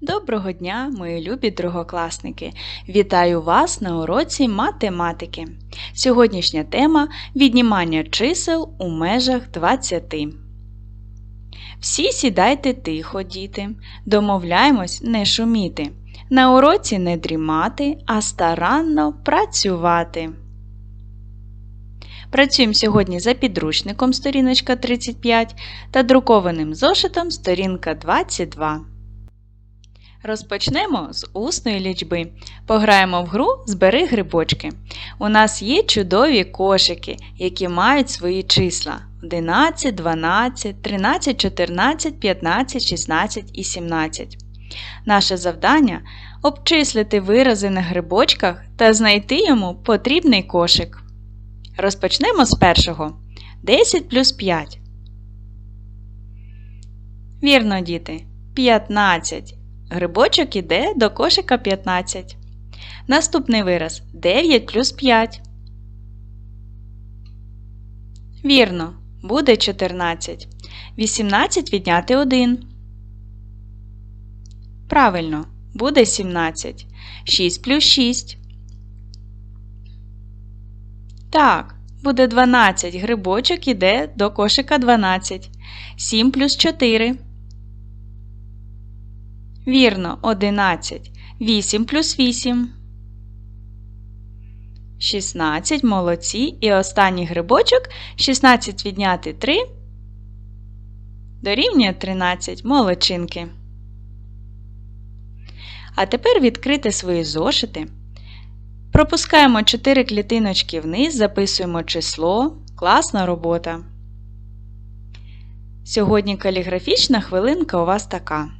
Доброго дня, мої любі другокласники! Вітаю вас на уроці математики. Сьогоднішня тема віднімання чисел у межах 20. Всі сідайте тихо, діти. Домовляємось не шуміти. На уроці не дрімати, а старанно працювати. Працюємо сьогодні за підручником сторіночка 35 та друкованим зошитом сторінка 22. Розпочнемо з усної лічби. Пограємо в гру Збери грибочки. У нас є чудові кошики, які мають свої числа 11, 12, 13, 14, 15, 16 і 17. Наше завдання обчислити вирази на грибочках та знайти йому потрібний кошик. Розпочнемо з першого. 10 плюс 5. Вірно, діти. 15. Грибочок іде до кошика 15. Наступний вираз 9 плюс 5. Вірно, буде 14. 18 відняти 1. Правильно, буде 17. 6 плюс 6. Так, буде 12. Грибочок іде до кошика 12. 7 плюс 4. Вірно, 11. 8 плюс 8. 16. Молодці. І останній грибочок 16 відняти 3. Дорівнює 13. Молодчинки. А тепер відкрити свої зошити. Пропускаємо 4 клітиночки вниз, записуємо число. Класна робота. Сьогодні каліграфічна хвилинка у вас така.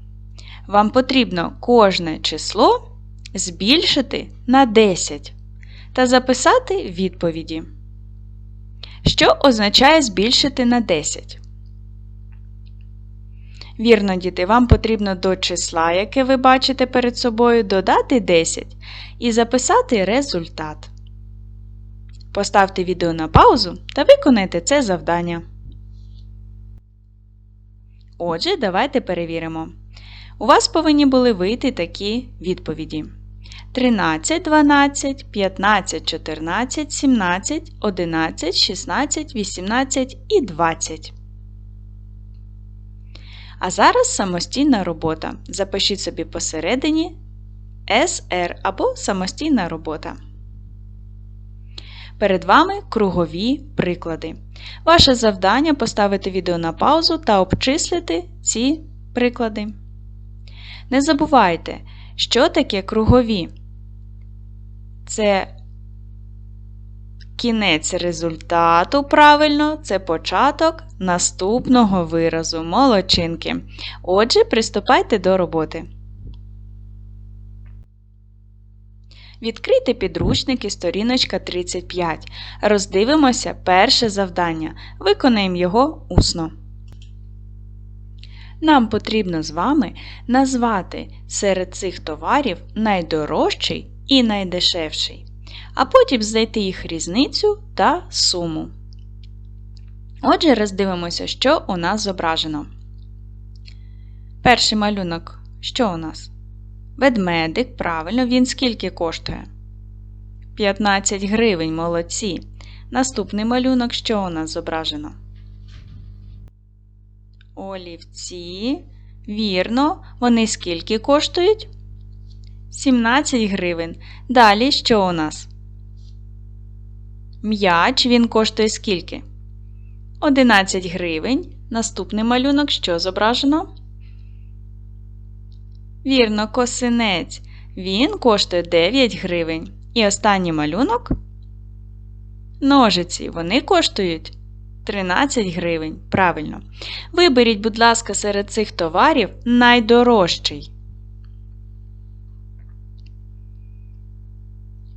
Вам потрібно кожне число збільшити на 10 та записати відповіді. Що означає збільшити на 10? Вірно, діти, вам потрібно до числа, яке ви бачите перед собою, додати 10 і записати результат. Поставте відео на паузу та виконайте це завдання. Отже, давайте перевіримо. У вас повинні були вийти такі відповіді: 13, 12, 15, 14, 17, 11, 16, 18 і 20. А зараз самостійна робота. Запишіть собі посередині SR або самостійна робота. Перед вами кругові приклади. Ваше завдання поставити відео на паузу та обчислити ці приклади. Не забувайте, що таке кругові. Це кінець результату, правильно, це початок наступного виразу молодчинки. Отже, приступайте до роботи. Відкрийте підручники сторіночка 35. Роздивимося перше завдання. Виконаємо його усно. Нам потрібно з вами назвати серед цих товарів найдорожчий і найдешевший, а потім знайти їх різницю та суму. Отже, роздивимося, що у нас зображено. Перший малюнок. Що у нас? Ведмедик, правильно, він скільки коштує? 15 гривень, молодці. Наступний малюнок, що у нас зображено? Олівці. Вірно, вони скільки коштують? 17 гривень. Далі що у нас? М'яч він коштує скільки? 11 гривень. Наступний малюнок що зображено? Вірно, косинець. Він коштує 9 гривень. І останній малюнок ножиці. Вони коштують 13 гривень. Правильно. Виберіть, будь ласка, серед цих товарів найдорожчий.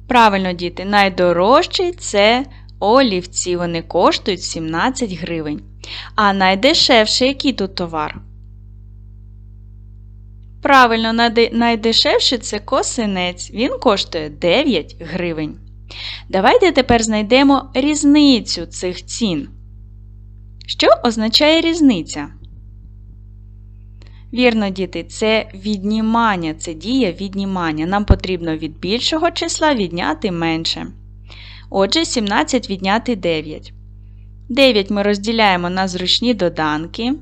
Правильно, діти, найдорожчий це олівці. Вони коштують 17 гривень. А найдешевший який тут товар? Правильно, найдешевший це косинець. Він коштує 9 гривень. Давайте тепер знайдемо різницю цих цін. Що означає різниця? Вірно, діти, це віднімання, це дія віднімання. Нам потрібно від більшого числа відняти менше. Отже, 17 відняти 9. 9 ми розділяємо на зручні доданки.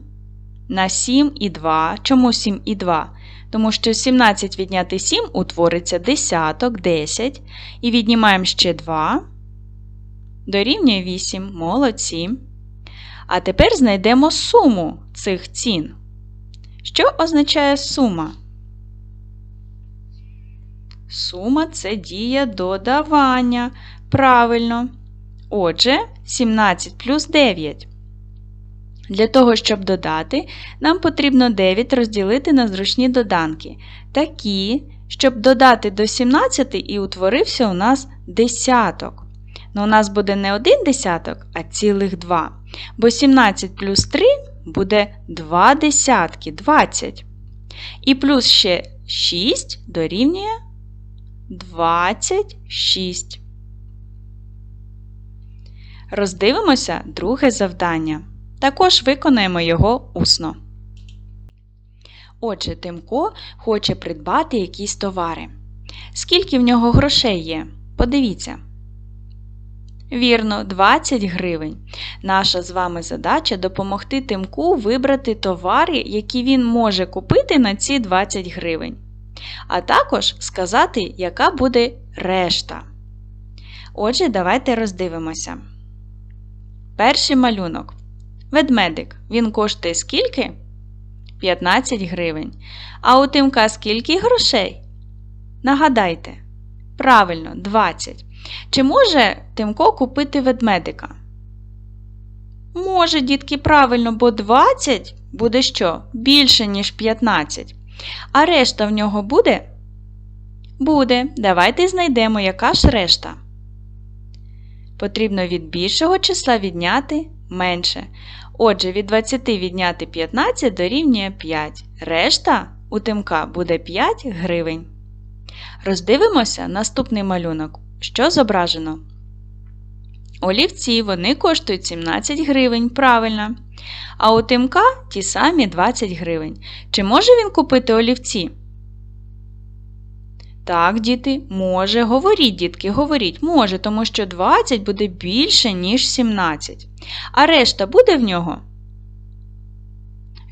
На 7 і 2. Чому 7 і 2? Тому що 17 відняти 7 утвориться десяток, 10. І віднімаємо ще 2. Дорівнює 8. Молодці. А тепер знайдемо суму цих цін. Що означає сума? Сума це дія додавання. Правильно. Отже, 17 плюс 9. Для того, щоб додати, нам потрібно 9 розділити на зручні доданки. Такі, щоб додати до 17 і утворився у нас десяток. Ну, у нас буде не один десяток, а цілих 2. Бо 17 плюс 3 буде 2 десятки 20. І плюс ще 6 дорівнює 26. Роздивимося друге завдання. Також виконаємо його усно. Отже, Тимко хоче придбати якісь товари. Скільки в нього грошей є? Подивіться. Вірно, 20 гривень. Наша з вами задача допомогти Тимку вибрати товари, які він може купити на ці 20 гривень. А також сказати, яка буде решта. Отже, давайте роздивимося. Перший малюнок. Ведмедик. Він коштує скільки? 15 гривень. А у Тимка скільки грошей? Нагадайте. Правильно, 20. Чи може Тимко купити ведмедика? Може, дітки, правильно, бо 20 буде що? Більше, ніж 15. А решта в нього буде? Буде. Давайте знайдемо, яка ж решта. Потрібно від більшого числа відняти менше. Отже, від 20 відняти 15 дорівнює 5. Решта у Тимка буде 5 гривень. Роздивимося наступний малюнок. Що зображено? Олівці вони коштують 17 гривень, правильно. А у Тимка ті самі 20 гривень. Чи може він купити олівці? Так, діти, може. Говоріть, дітки, говоріть, може, тому що 20 буде більше, ніж 17. А решта буде в нього?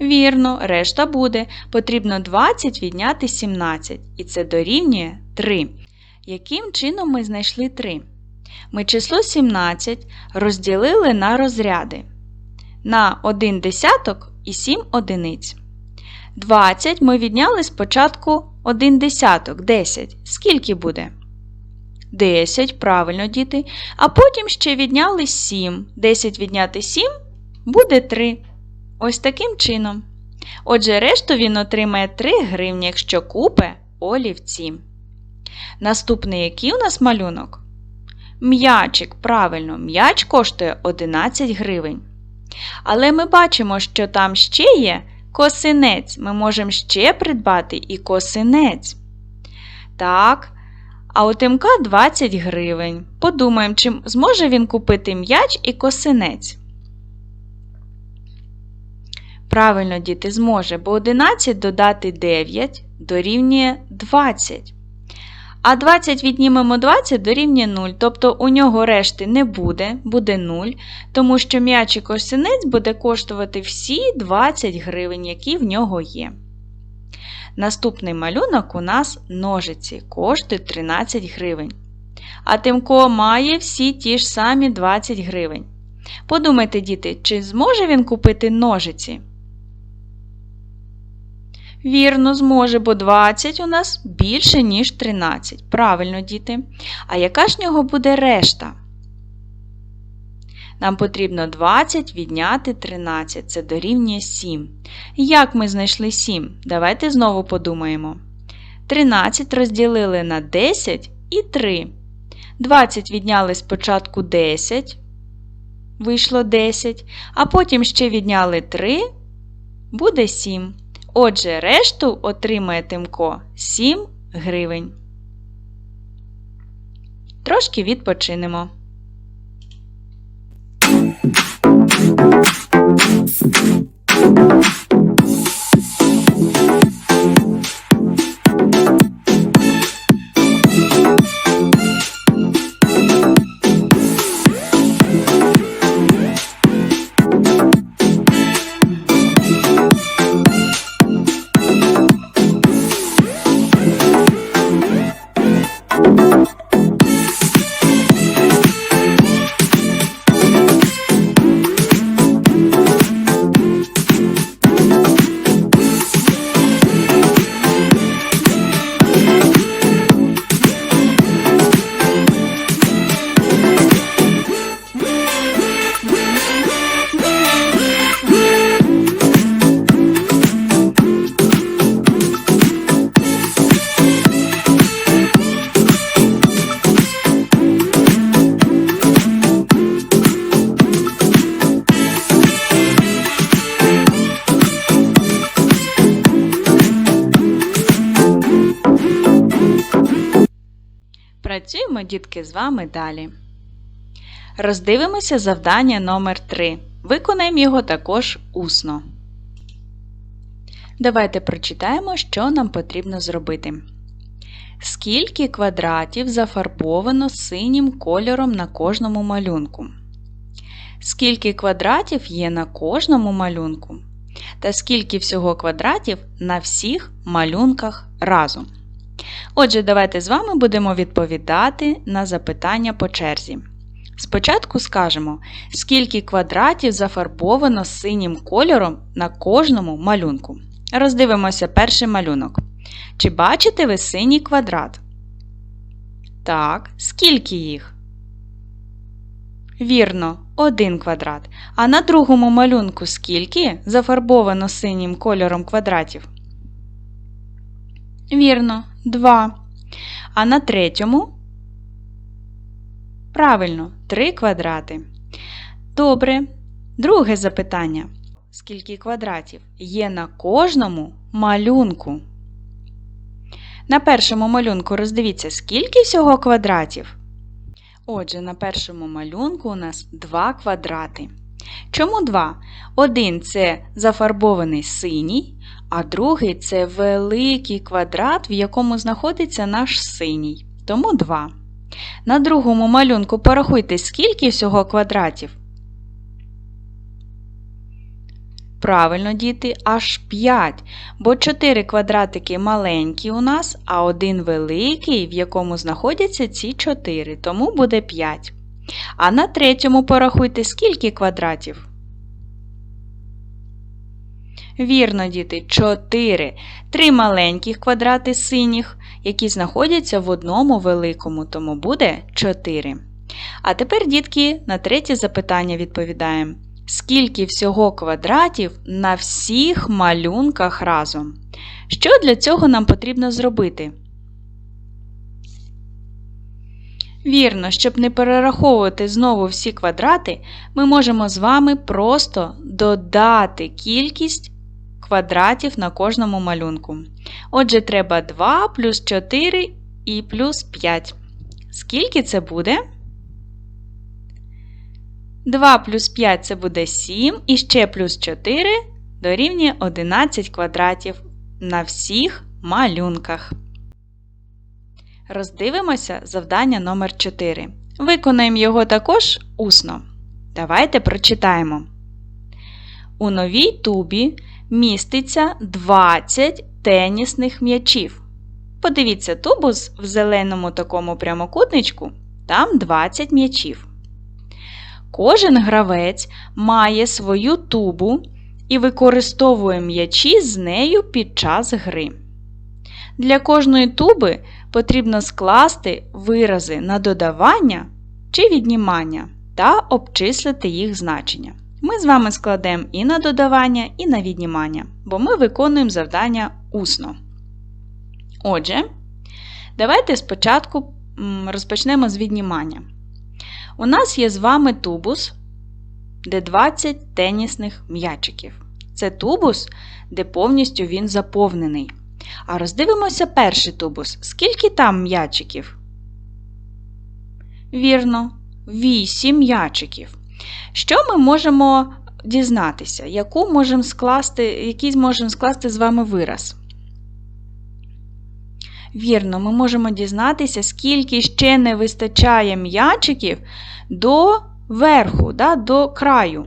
Вірно, решта буде. Потрібно 20 відняти 17. І це дорівнює 3. Яким чином ми знайшли 3? Ми число 17 розділили на розряди. На 1 десяток і 7 одиниць. 20 ми відняли спочатку 1 десяток 10. Скільки буде? 10, правильно, діти. А потім ще відняли 7. 10 відняти 7 буде 3. Ось таким чином. Отже, решту він отримає 3 гривні, якщо купе олівці. Наступний який у нас малюнок? М'ячик, правильно, м'яч коштує 11 гривень. Але ми бачимо, що там ще є косинець. Ми можемо ще придбати і косинець. Так, а у Тимка 20 гривень. Подумаємо, чи зможе він купити м'яч і косинець. Правильно, діти, зможе, бо 11 додати 9 дорівнює 20. А 20 віднімемо 20 дорівнює 0, тобто у нього решти не буде, буде 0, тому що м'яч і косинець буде коштувати всі 20 гривень, які в нього є. Наступний малюнок у нас ножиці, коштують 13 гривень. А Тимко має всі ті ж самі 20 гривень. Подумайте, діти, чи зможе він купити ножиці? Вірно, зможе, бо 20 у нас більше, ніж 13. Правильно, діти. А яка ж нього буде решта? Нам потрібно 20 відняти 13. Це дорівнює 7. Як ми знайшли 7? Давайте знову подумаємо. 13 розділили на 10 і 3. 20 відняли спочатку 10. Вийшло 10. А потім ще відняли 3. Буде 7. Отже, решту отримає Тимко 7 гривень. Трошки відпочинемо. Дітки, з вами далі. Роздивимося завдання номер 3 Виконаємо його також усно. Давайте прочитаємо, що нам потрібно зробити. Скільки квадратів зафарбовано синім кольором на кожному малюнку? Скільки квадратів є на кожному малюнку? Та скільки всього квадратів на всіх малюнках разом? Отже, давайте з вами будемо відповідати на запитання по черзі. Спочатку скажемо, скільки квадратів зафарбовано синім кольором на кожному малюнку. Роздивимося перший малюнок. Чи бачите ви синій квадрат? Так, скільки їх? Вірно, один квадрат. А на другому малюнку скільки зафарбовано синім кольором квадратів? Вірно, два. А на третьому? Правильно, три квадрати. Добре. Друге запитання. Скільки квадратів є на кожному малюнку? На першому малюнку роздивіться, скільки всього квадратів. Отже, на першому малюнку у нас два квадрати. Чому два? Один це зафарбований синій, а другий це великий квадрат, в якому знаходиться наш синій. Тому два. На другому малюнку порахуйте, скільки всього квадратів. Правильно, діти, аж 5, бо 4 квадратики маленькі у нас, а один великий, в якому знаходяться ці 4, тому буде 5. А на третьому порахуйте, скільки квадратів. Вірно, діти, 4. Три маленьких квадрати синіх, які знаходяться в одному великому, тому буде 4. А тепер, дітки, на третє запитання відповідаємо. Скільки всього квадратів на всіх малюнках разом? Що для цього нам потрібно зробити? Вірно, щоб не перераховувати знову всі квадрати, ми можемо з вами просто додати кількість квадратів на кожному малюнку. Отже, треба 2 плюс 4 і плюс 5. Скільки це буде? 2 плюс 5 це буде 7, і ще плюс 4 дорівнює 11 квадратів на всіх малюнках. Роздивимося завдання номер 4. Виконаємо його також усно. Давайте прочитаємо. У новій тубі міститься 20 тенісних м'ячів. Подивіться тубус в зеленому такому прямокутничку, там 20 м'ячів. Кожен гравець має свою тубу і використовує м'ячі з нею під час гри. Для кожної туби потрібно скласти вирази на додавання чи віднімання та обчислити їх значення. Ми з вами складемо і на додавання, і на віднімання, бо ми виконуємо завдання усно. Отже, давайте спочатку розпочнемо з віднімання. У нас є з вами тубус, де 20 тенісних м'ячиків. Це тубус, де повністю він заповнений. А роздивимося перший тубус. Скільки там м'ячиків? Вірно, 8 м'ячиків. Що ми можемо дізнатися? Яку можемо скласти, Який можемо скласти з вами вираз? Вірно, ми можемо дізнатися, скільки ще не вистачає м'ячиків до верху, да, до краю.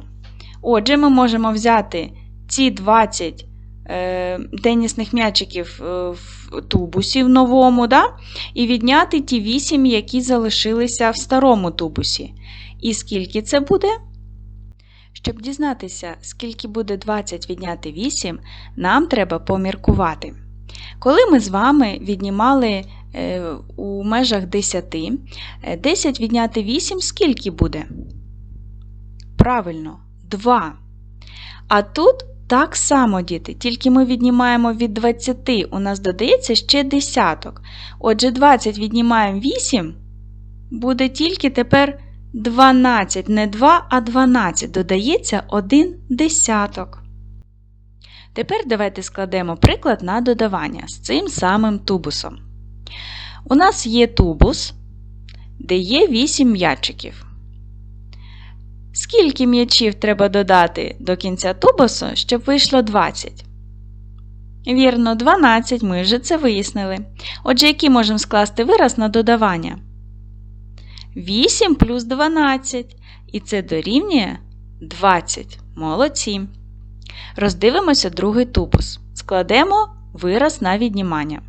Отже, ми можемо взяти ці 20 е, тенісних м'ячиків е, тубусі в новому, да, і відняти ті 8, які залишилися в старому тубусі. І скільки це буде? Щоб дізнатися, скільки буде 20 відняти 8, нам треба поміркувати. Коли ми з вами віднімали е, у межах 10, 10 е, відняти 8, скільки буде? Правильно, 2. А тут так само, діти, тільки ми віднімаємо від 20, у нас додається ще десяток. Отже, 20 віднімаємо 8, буде тільки тепер 12, не 2, а 12. Додається 1 десяток. Тепер давайте складемо приклад на додавання з цим самим тубусом. У нас є тубус, де є 8 м'ячиків. Скільки м'ячів треба додати до кінця тубусу, щоб вийшло 20? Вірно, 12, ми вже це вияснили. Отже, який можемо скласти вираз на додавання? 8 плюс 12. І це дорівнює 20. Молодці. Роздивимося другий тубус. Складемо вираз на віднімання.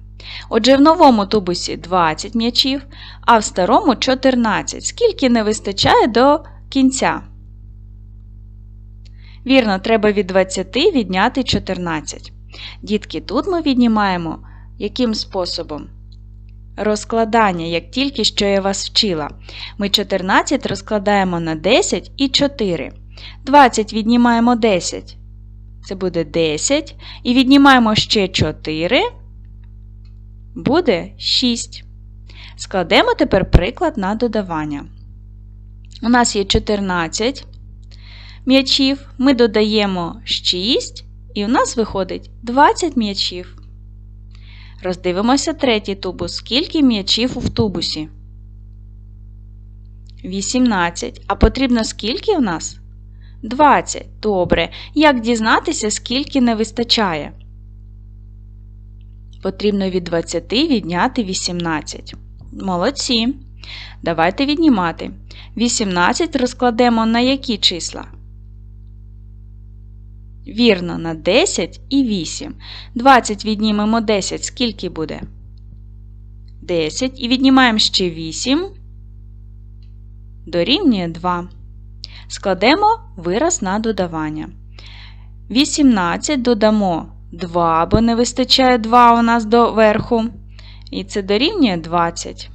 Отже, в новому тубусі 20 м'ячів, а в старому 14. Скільки не вистачає до кінця? Вірно, треба від 20 відняти 14. Дітки, тут ми віднімаємо яким способом? Розкладання, як тільки що я вас вчила. Ми 14 розкладаємо на 10 і 4. 20 віднімаємо 10. Це буде 10. І віднімаємо ще 4. Буде 6. Складемо тепер приклад на додавання. У нас є 14 м'ячів. Ми додаємо 6, і у нас виходить 20 м'ячів. Роздивимося третій тубус. Скільки м'ячів у тубусі? 18. А потрібно скільки у нас? 20. Добре. Як дізнатися, скільки не вистачає? Потрібно від 20 відняти 18. Молодці. Давайте віднімати. 18 розкладемо на які числа? Вірно, на 10 і 8. 20 віднімемо 10. Скільки буде? 10. І віднімаємо ще 8. Дорівнює 2. Складемо вираз на додавання. 18 додамо 2, бо не вистачає 2 у нас до верху. І це дорівнює 20.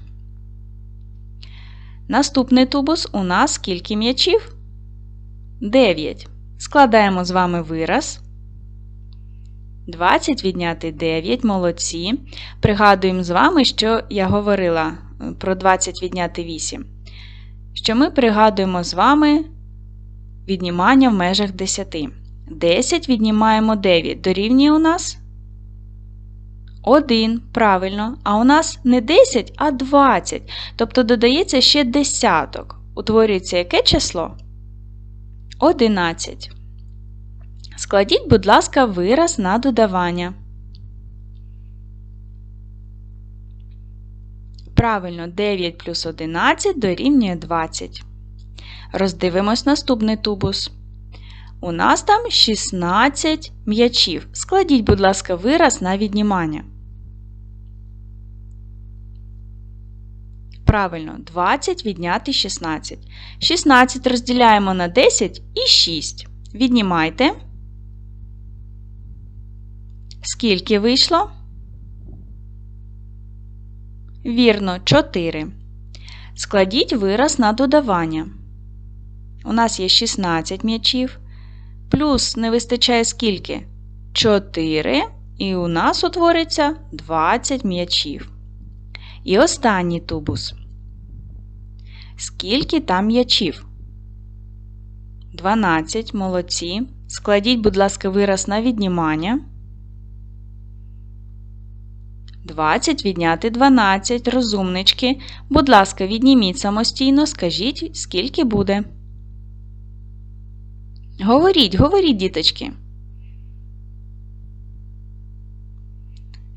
Наступний тубус у нас скільки м'ячів? 9. Складаємо з вами вираз. 20 відняти 9, молодці. Пригадуємо з вами, що я говорила е, про 20 відняти 8. Що ми пригадуємо з вами віднімання в межах 10. 10 віднімаємо 9. Дорівнює у нас 1. Правильно. А у нас не 10, а 20. Тобто додається ще десяток. Утворюється яке число? 11. Складіть, будь ласка, вираз на додавання. Правильно, 9 плюс 11 дорівнює 20. Роздивимось наступний тубус. У нас там 16 м'ячів. Складіть, будь ласка, вираз на віднімання. Правильно, 20 відняти 16. 16 розділяємо на 10 і 6. Віднімайте. Скільки вийшло? Вірно, 4. Складіть вираз на додавання. У нас є 16 м'ячів. Плюс не вистачає скільки? 4. І у нас утвориться 20 м'ячів. І останній тубус. Скільки там м'ячів? 12. Молодці. Складіть, будь ласка, вираз на віднімання. 20 відняти 12. Розумнички. Будь ласка, відніміть самостійно, скажіть, скільки буде. Говоріть, говоріть, діточки.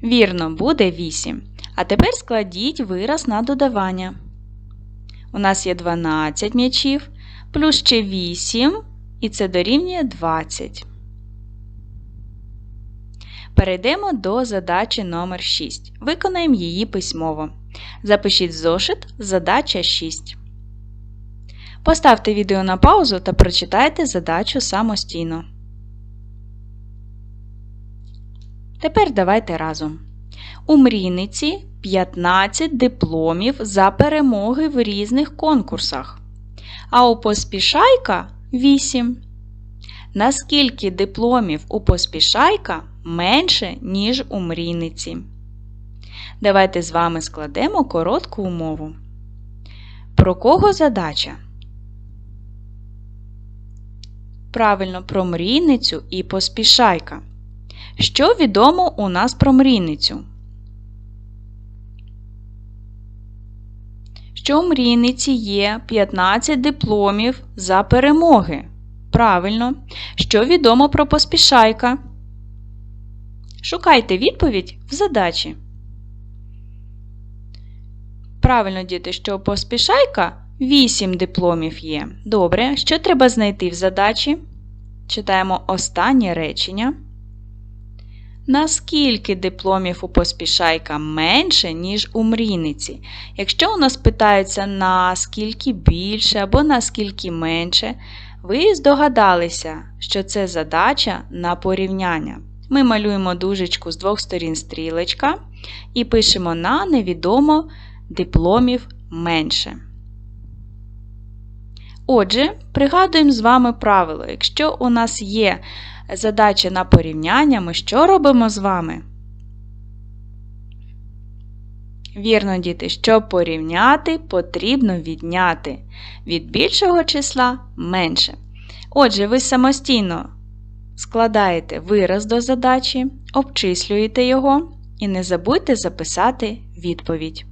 Вірно, буде 8. А тепер складіть вираз на додавання. У нас є 12 м'ячів, плюс ще 8, і це дорівнює 20. Перейдемо до задачі номер 6. Виконаємо її письмово. Запишіть зошит задача 6. Поставте відео на паузу та прочитайте задачу самостійно. Тепер давайте разом. У мрійниці 15 дипломів за перемоги в різних конкурсах. А у поспішайка 8. Наскільки дипломів у поспішайка менше, ніж у мрійниці? Давайте з вами складемо коротку умову. Про кого задача? Правильно, про мрійницю і поспішайка. Що відомо у нас про мрійницю? Що Мрійниці є 15 дипломів за перемоги. Правильно. Що відомо про поспішайка? Шукайте відповідь в задачі. Правильно, діти, що поспішайка 8 дипломів є. Добре. Що треба знайти в задачі? Читаємо останнє речення. Наскільки дипломів у поспішайка менше, ніж у мрійниці? Якщо у нас питаються наскільки більше або наскільки менше, ви здогадалися, що це задача на порівняння. Ми малюємо дужечку з двох сторін стрілечка і пишемо на невідомо дипломів менше. Отже, пригадуємо з вами правило. Якщо у нас є задача на порівняння, ми що робимо з вами? Вірно, діти, щоб порівняти, потрібно відняти від більшого числа менше. Отже, ви самостійно складаєте вираз до задачі, обчислюєте його і не забудьте записати відповідь.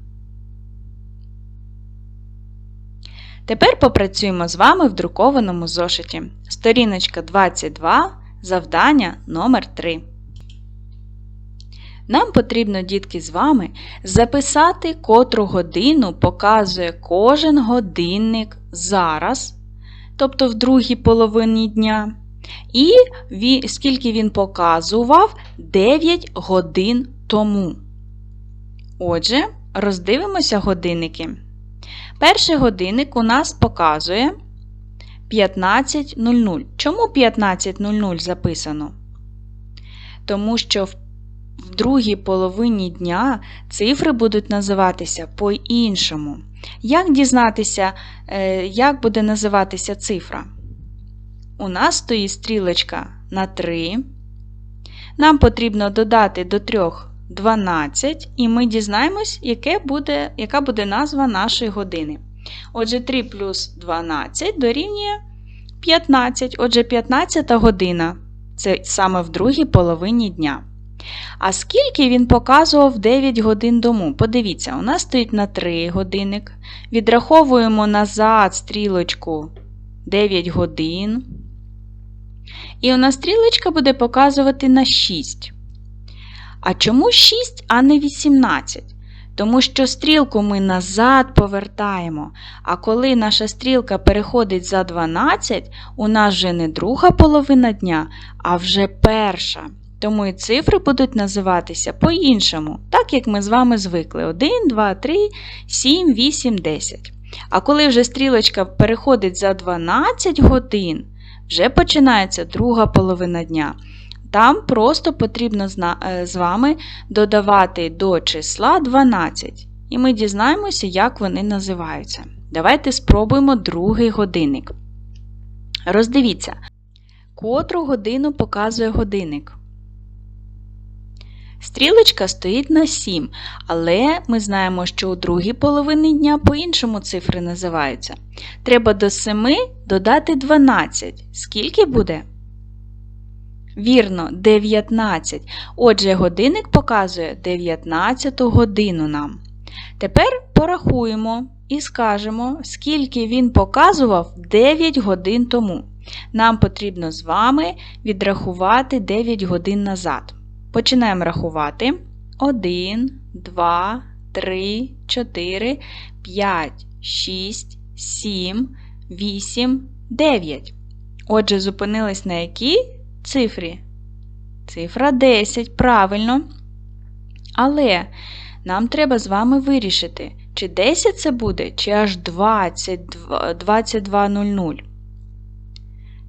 Тепер попрацюємо з вами в друкованому зошиті. Сторіночка 22, завдання номер 3 Нам потрібно, дітки, з вами записати, котру годину показує кожен годинник зараз, тобто в другій половині дня. І скільки він показував 9 годин тому. Отже, роздивимося годинники. Перший годинник у нас показує 15.00. Чому 15.00 записано? Тому що в другій половині дня цифри будуть називатися по-іншому. Як дізнатися, е, як буде називатися цифра? У нас стоїть стрілочка на 3. Нам потрібно додати до 3 12, і ми дізнаємось, яке буде, яка буде назва нашої години. Отже, 3 плюс 12 дорівнює 15. Отже, 15 година це саме в другій половині дня. А скільки він показував 9 годин тому? Подивіться, у нас стоїть на 3 годинник. Відраховуємо назад стрілочку 9 годин. І у нас стрілочка буде показувати на 6. А чому 6, а не 18? Тому що стрілку ми назад повертаємо. А коли наша стрілка переходить за 12, у нас вже не друга половина дня, а вже перша. Тому і цифри будуть називатися по-іншому, так як ми з вами звикли: 1, 2, 3, 7, 8, 10. А коли вже стрілочка переходить за 12 годин, вже починається друга половина дня. Там просто потрібно е, з вами додавати до числа 12. І ми дізнаємося, як вони називаються. Давайте спробуємо другий годинник. Роздивіться, котру годину показує годинник. Стрілочка стоїть на 7, але ми знаємо, що у другій половині дня по-іншому цифри називаються. Треба до 7 додати 12. Скільки буде? Вірно, 19. Отже, годинник показує 19 годину нам. Тепер порахуємо і скажемо, скільки він показував 9 годин тому. Нам потрібно з вами відрахувати 9 годин назад. Починаємо рахувати. 1, 2, 3, 4, 5, 6, 7, 8, 9. Отже, зупинились на якій цифрі? Цифра 10, правильно. Але нам треба з вами вирішити, чи 10 це буде, чи аж 22.00.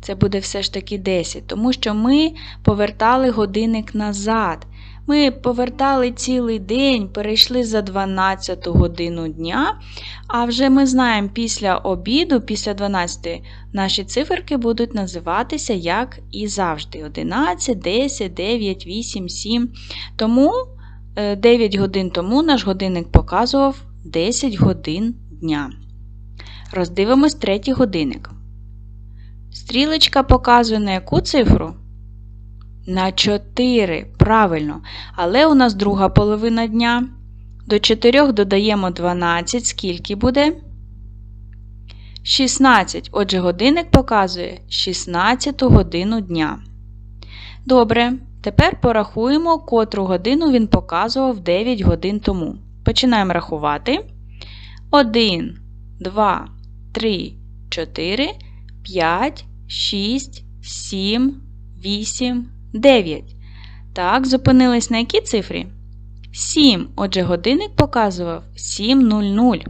Це буде все ж таки 10, тому що ми повертали годинник назад. Ми повертали цілий день, перейшли за 12 годину дня, а вже ми знаємо, після обіду, після 12 наші циферки будуть називатися як і завжди: 11, 10, 9, 8, 7. Тому 9 е, годин тому наш годинник показував 10 годин дня. Роздивимось третій годинник. Стрілочка показує на яку цифру? На 4, правильно. Але у нас друга половина дня. До 4 додаємо 12, скільки буде? 16. Отже, годинник показує 16 годину дня. Добре, тепер порахуємо, котру годину він показував 9 годин тому. Починаємо рахувати. 1, 2, 3, 4, 5, 6, 7, 8, 9. Так, зупинились на якій цифрі? 7. Отже, годинник показував 7.00.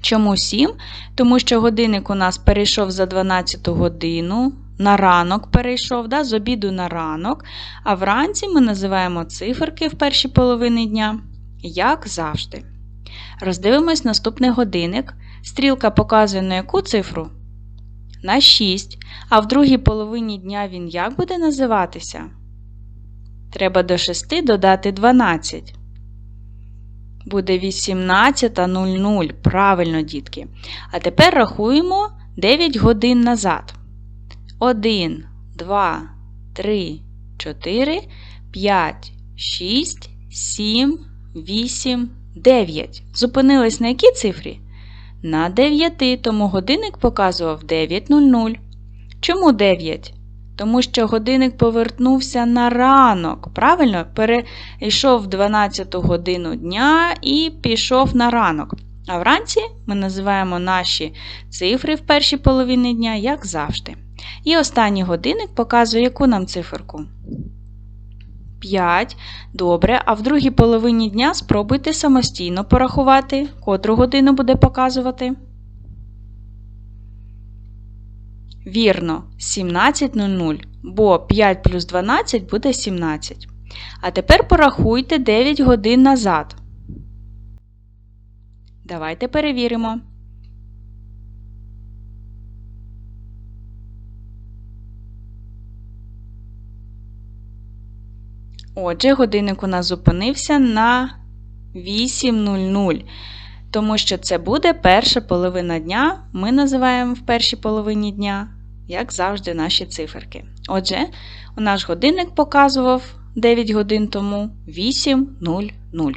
Чому 7? Тому що годинник у нас перейшов за 12 годину, на ранок перейшов, да, з обіду на ранок, а вранці ми називаємо циферки в першій половині дня, як завжди. Роздивимось наступний годинник. Стрілка показує на яку цифру? На 6. А в другій половині дня він як буде називатися? Треба до 6 додати 12. Буде 18.00. Правильно, дітки. А тепер рахуємо 9 годин назад. 1, 2, 3, 4, 5, 6, 7, 8, 9. Зупинились на якій цифрі? На 9, тому годинник показував 9.00. Чому 9? Тому що годинник повернувся на ранок. Правильно? Перейшов в 12 годину дня і пішов на ранок. А вранці ми називаємо наші цифри в першій половині дня, як завжди. І останній годинник показує яку нам циферку? 5. Добре, а в другій половині дня спробуйте самостійно порахувати, котру годину буде показувати. Вірно, 17.00, бо 5 плюс 12 буде 17. А тепер порахуйте 9 годин назад. Давайте перевіримо. Отже, годинник у нас зупинився на 8.00, тому що це буде перша половина дня. Ми називаємо в першій половині дня, як завжди, наші циферки. Отже, наш годинник показував 9 годин тому 8.00.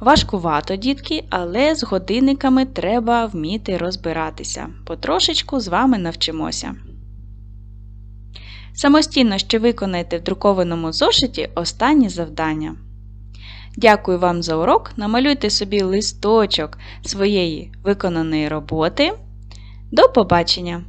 Важкувато, дітки, але з годинниками треба вміти розбиратися. Потрошечку з вами навчимося. Самостійно ще виконайте в друкованому зошиті останні завдання. Дякую вам за урок. Намалюйте собі листочок своєї виконаної роботи. До побачення!